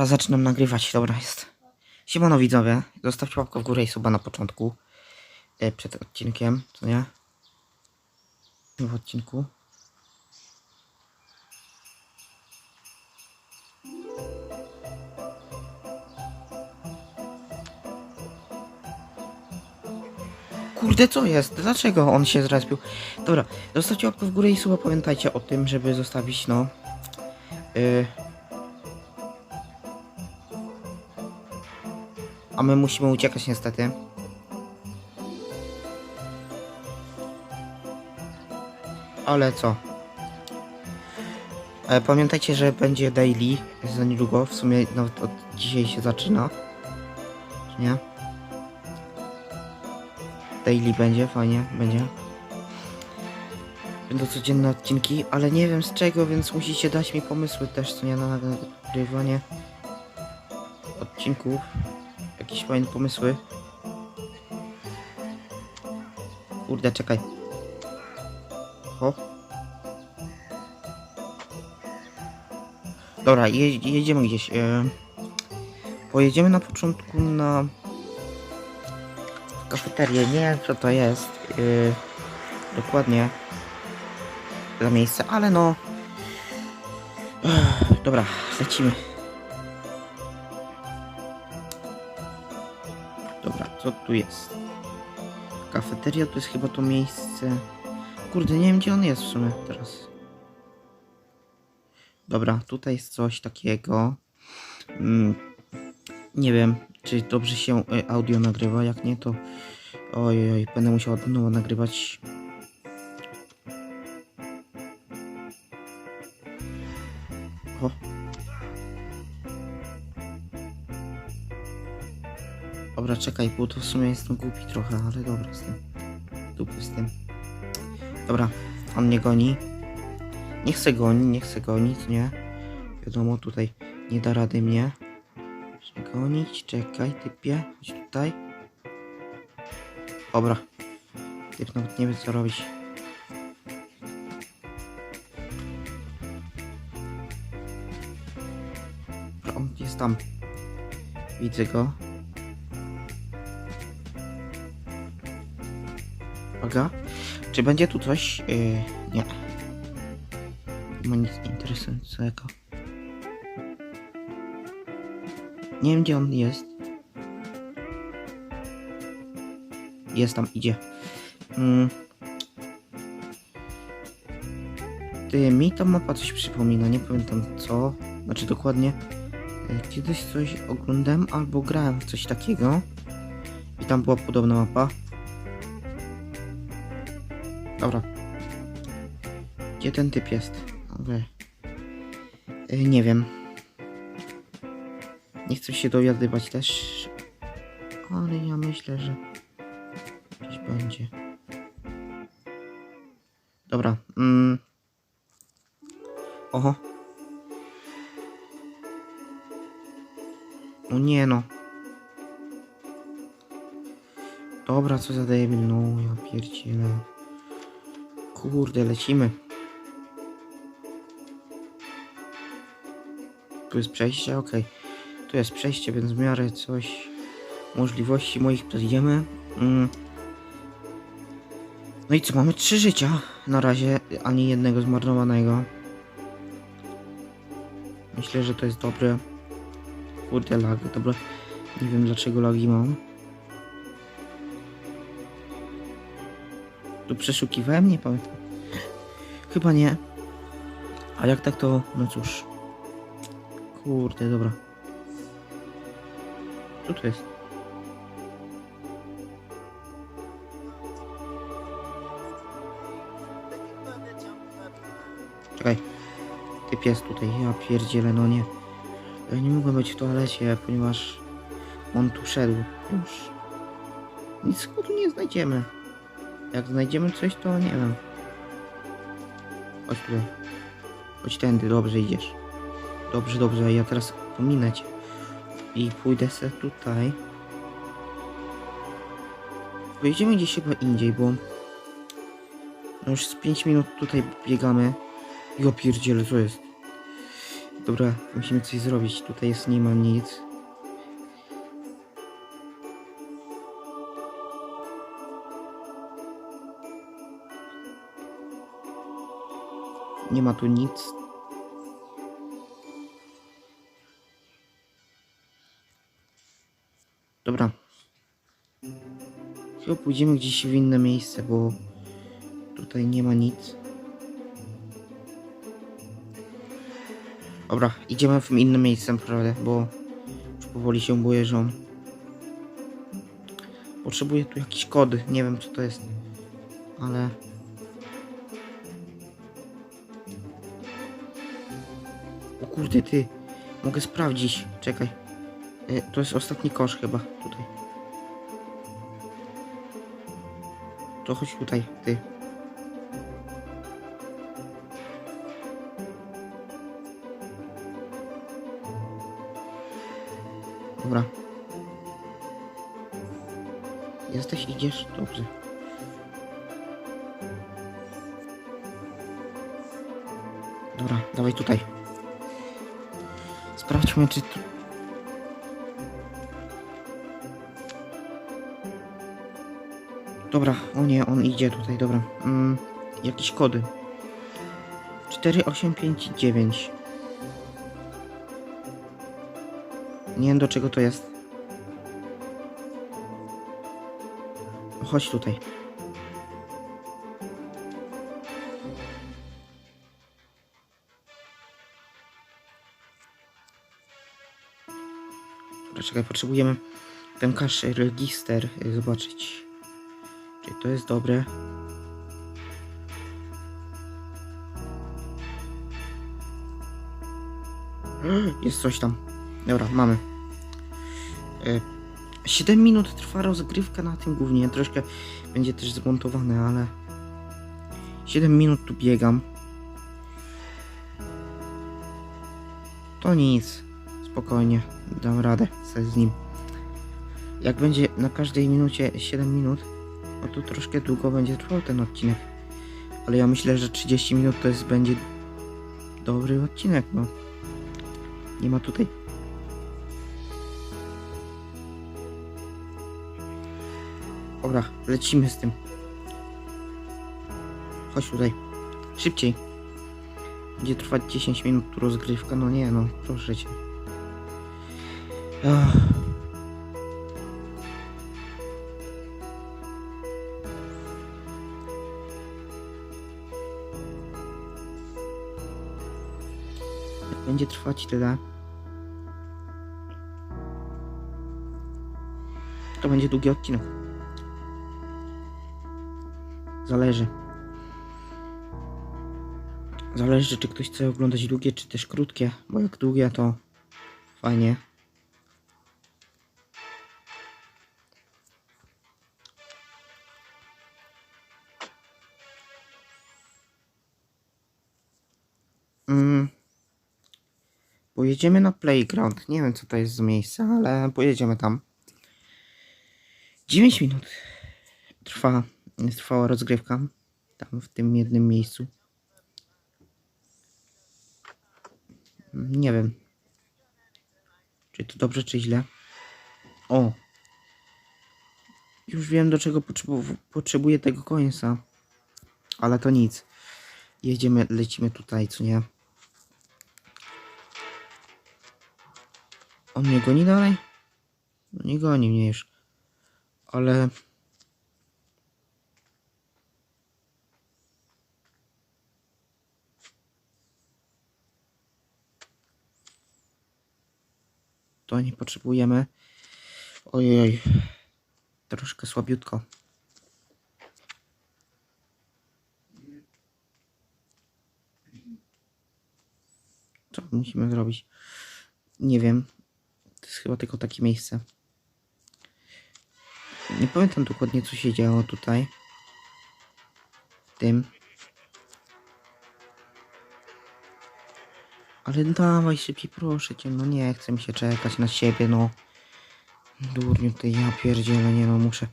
Dobra, zaczynam nagrywać, dobra jest. Siemano widzowie, zostawcie łapkę w górę i suba na początku. E, przed odcinkiem, co nie? W odcinku. Kurde, co jest? Dlaczego on się zrespił? Dobra, zostawcie łapkę w górę i suba. Pamiętajcie o tym, żeby zostawić, no... Y... A my musimy uciekać niestety. Ale co? E, pamiętajcie, że będzie daily za niedługo. W sumie nawet od dzisiaj się zaczyna. Czy nie? Daily będzie, fajnie, będzie. Będą codzienne odcinki, ale nie wiem z czego, więc musicie dać mi pomysły też, co nie na nagrywanie odcinków. Jakieś fajne pomysły. Kurde, czekaj. O. Dobra, je, jedziemy gdzieś. E, pojedziemy na początku na kafeterię. Nie wiem co to jest. E, dokładnie za miejsce, ale no. Dobra, lecimy. Co tu jest? Kafeteria to jest chyba to miejsce. Kurde, nie wiem gdzie on jest w sumie teraz. Dobra, tutaj jest coś takiego. Mm, nie wiem, czy dobrze się y, audio nagrywa. Jak nie, to. Oj, będę musiał od nowa nagrywać. Dobra, czekaj, bo to w sumie jestem głupi trochę, ale dobra z tym. Dupy z tym. Dobra, on mnie goni. Nie chcę goni, nie chcę gonić, nie? Wiadomo, tutaj nie da rady mnie. Gonić, czekaj, typie, chodź tutaj. Dobra. Typ nawet nie wie co robić. Dobra, on jest tam. Widzę go. Uwaga. Czy będzie tu coś? Yy, nie. Ma nic interesującego. Nie wiem gdzie on jest. Jest tam, idzie. Mm. Ty, mi ta mapa coś przypomina, nie pamiętam co. Znaczy dokładnie. e, Kiedyś coś oglądałem albo grałem w coś takiego. I tam była podobna mapa. Dobra. Gdzie ten typ jest? Okej. Y, Nie wiem. Nie chcę się dowiadywać też. Ale ja myślę, że gdzieś będzie. Dobra. Mm. Oho. O nie no. Dobra, co za debil, no ja pierdzielę. Kurde, lecimy. Tu jest przejście, okej. Tu jest przejście, więc w miarę coś możliwości moich przejdziemy. Mm. No i co, mamy trzy życia. Na razie ani jednego zmarnowanego. Myślę, że to jest dobre. Kurde, lag, dobra. Nie wiem dlaczego lagi mam. Przeszukiwałem? Nie pamiętam. Chyba nie. A jak tak to, no cóż. Kurde, dobra. Co to jest? Czekaj. Ty pies tutaj, ja pierdzielę, no nie. Ja nie mogłem być w toalecie, ponieważ on tu szedł już. Nic tu nie znajdziemy. Jak znajdziemy coś, to nie wiem. Chodź tutaj. Chodź tędy, dobrze idziesz. Dobrze, dobrze, ja teraz pominę cię. I pójdę se tutaj. Pojedziemy gdzieś chyba indziej, bo... No już z 5 minut tutaj biegamy. Jo pierdziele, co jest? Dobra, musimy coś zrobić. Tutaj jest nie ma nic. Nie ma tu nic. Dobra. Chyba pójdziemy gdzieś w inne miejsce, bo tutaj nie ma nic. Dobra, idziemy w inne miejsce naprawdę, bo już powoli się boję, że on... Potrzebuję tu jakiś kody, nie wiem co to jest, ale... kurde ty, mogę sprawdzić, czekaj. Y, To jest ostatni kosz chyba, tutaj. To chodź tutaj, ty. Dobra. Jesteś, idziesz? Dobrze. Dobra, dawaj tutaj. Sprawdźmy, czy tu... Dobra, o nie, on idzie tutaj, dobra. Mm, jakieś kody. 4859. Nie wiem do czego to jest. Chodź tutaj. Czekaj, potrzebujemy ten cache register y, zobaczyć. Czy to jest dobre? Jest coś tam. Dobra, mamy. E, 7 minut trwa rozgrywka na tym głównie. Troszkę będzie też zmontowane, ale 7 minut tu biegam. To nic. Spokojnie. Dam radę sobie z nim. Jak będzie na każdej minucie 7 minut, no to troszkę długo będzie trwał ten odcinek. Ale ja myślę, że 30 minut to jest będzie dobry odcinek, no. Nie ma tutaj Dobra, lecimy z tym. Chodź tutaj. Szybciej. Będzie trwać 10 minut rozgrywka. No nie, no, proszę cię. Będzie trwać tyle. To będzie długi odcinek. Zależy. Zależy, czy ktoś chce oglądać długie, czy też krótkie. Bo jak długie, to fajnie. Mm. Pojedziemy na playground. Nie wiem, co to jest za miejsce, ale pojedziemy tam. 9 minut trwa trwała rozgrywka tam w tym jednym miejscu. Nie wiem. Czy to dobrze, czy źle. O! Już wiem, do czego potrzebu- potrzebuję tego końca. Ale to nic. Jedziemy, lecimy tutaj, co nie? On mnie goni dalej? No nie goni mnie już. Ale... To nie potrzebujemy. Ojej. Troszkę słabiutko. Co musimy zrobić? Nie wiem. To jest chyba tylko takie miejsce. Nie pamiętam dokładnie co się działo tutaj. Tym. Ale dawaj szybciej, proszę cię, no nie chcę mi się czekać na siebie, no. Durniu ty, ja pierdzielę, nie no, muszę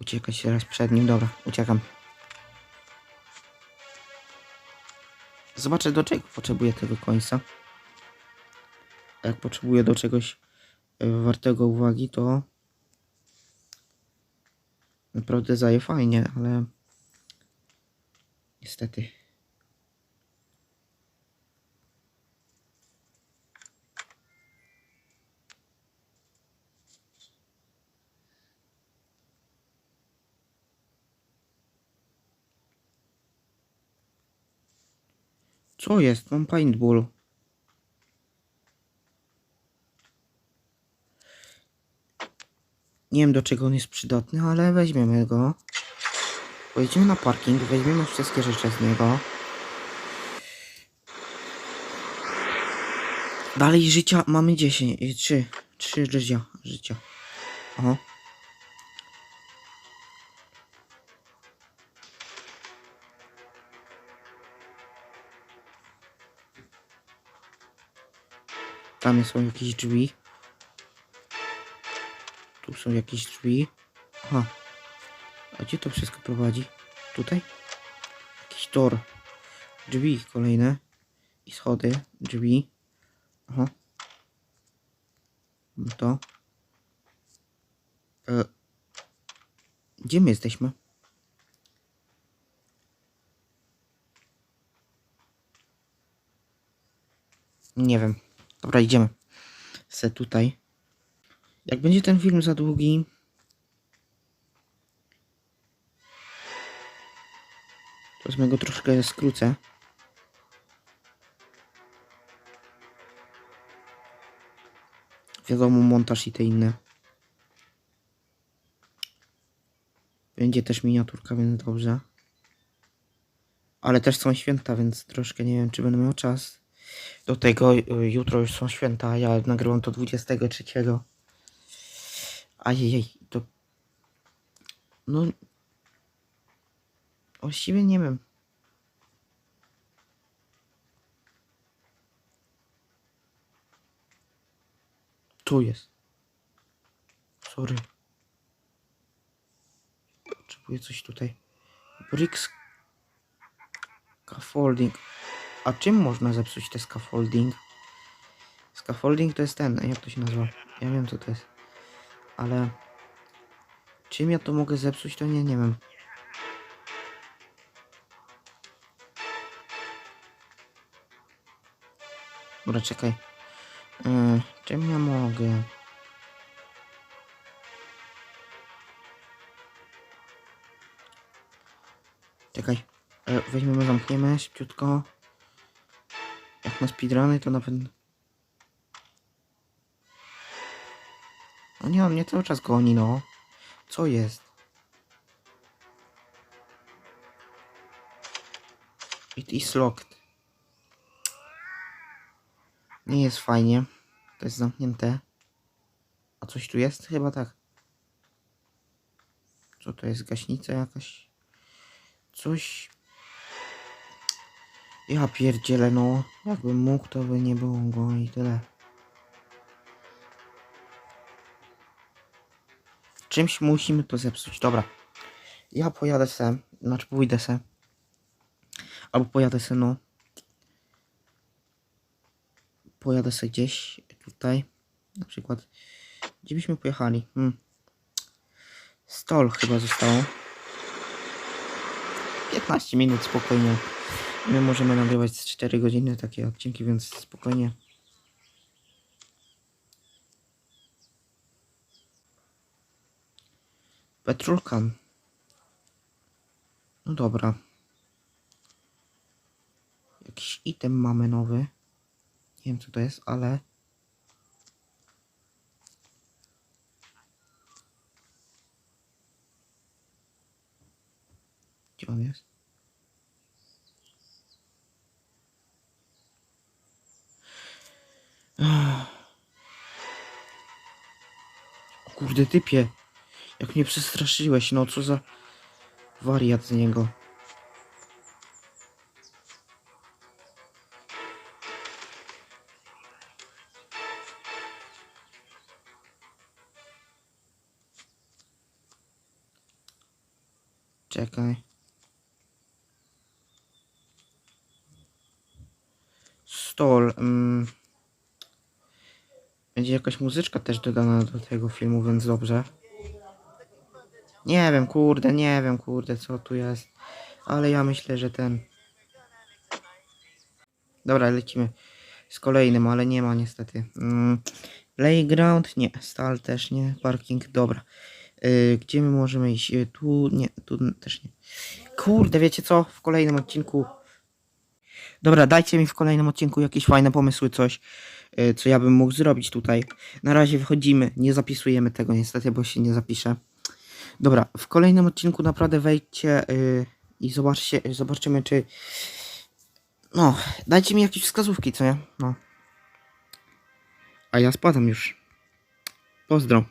uciekać teraz przed nim, dobra, uciekam. Zobaczę do czego potrzebuję tego końca. Jak potrzebuję do czegoś wartego uwagi, to naprawdę zaje fajnie, ale niestety. Co jest? Mam paintball. Nie wiem do czego on jest przydatny, ale weźmiemy go. Pojedziemy na parking, weźmiemy wszystkie rzeczy z niego. Dalej życia mamy 10, 3, 3 życia, życia. Oho. Tam są jakieś drzwi. Są jakieś drzwi. Aha. A gdzie to wszystko prowadzi? Tutaj? Jakiś tor. Drzwi kolejne. I schody. Drzwi. Aha. No to. E, gdzie my jesteśmy? Nie wiem. Dobra, idziemy. Se tutaj. Jak będzie ten film za długi, to wezmę go troszkę skrócę. Wiadomo, montaż i te inne. Będzie też miniaturka, więc dobrze. Ale też są święta, więc troszkę nie wiem, czy będę miał czas. Do tego y, jutro już są święta, ja nagrywam to 23. Ajejej, to... No... Właściwie nie wiem. Tu jest. Sorry. Potrzebuję coś tutaj. Bricks... Scaffolding. A czym można zepsuć te scaffolding? Scaffolding to jest ten, jak to się nazywa? Ja wiem co to jest. Ale... Czym ja to mogę zepsuć, to nie, nie wiem. Dobra, czekaj. Yy, czym ja mogę? Czekaj. E, weźmiemy, zamkniemy szybciutko. Jak na speedruny, to nawet... No nie, on mnie cały czas goni, no. Co jest? It is locked. Nie jest fajnie. To jest zamknięte. A coś tu jest? Chyba tak. Co to jest? Gaśnica jakaś? Coś... Ja pierdzielę, no. Jakbym mógł, to by nie było go i tyle. Czymś musimy to zepsuć. Dobra. Ja pojadę se. Znaczy pójdę se. Albo pojadę se, no. Pojadę se gdzieś tutaj. Na przykład. Gdzie byśmy pojechali? Hmm. Stol chyba zostało. 15 minut spokojnie. My możemy nagrywać z 4 godziny takie odcinki, więc spokojnie. Petrolkan. No dobra. Jakiś item mamy nowy. Nie wiem co to jest, ale... Gdzie on jest? Kurde typie. Jak mnie przestraszyłeś, no co za wariat z niego. Czekaj. Stol. Mm. Będzie jakaś muzyczka też dodana do tego filmu, więc dobrze. Nie wiem, kurde, nie wiem, kurde, co tu jest. Ale ja myślę, że ten... Dobra, lecimy z kolejnym, ale nie ma niestety. Mm, playground? Nie. Stal też nie. Parking? Dobra. Y, gdzie my możemy iść? Y, tu? Nie, tu też nie. Kurde, wiecie co? W kolejnym odcinku... Dobra, dajcie mi w kolejnym odcinku jakieś fajne pomysły, coś, y, co ja bym mógł zrobić tutaj. Na razie wychodzimy, nie zapisujemy tego niestety, bo się nie zapisze. Dobra, w kolejnym odcinku naprawdę wejdźcie y, i zobaczcie, zobaczymy czy... No, dajcie mi jakieś wskazówki, co nie? No. A ja spadam już. Pozdro.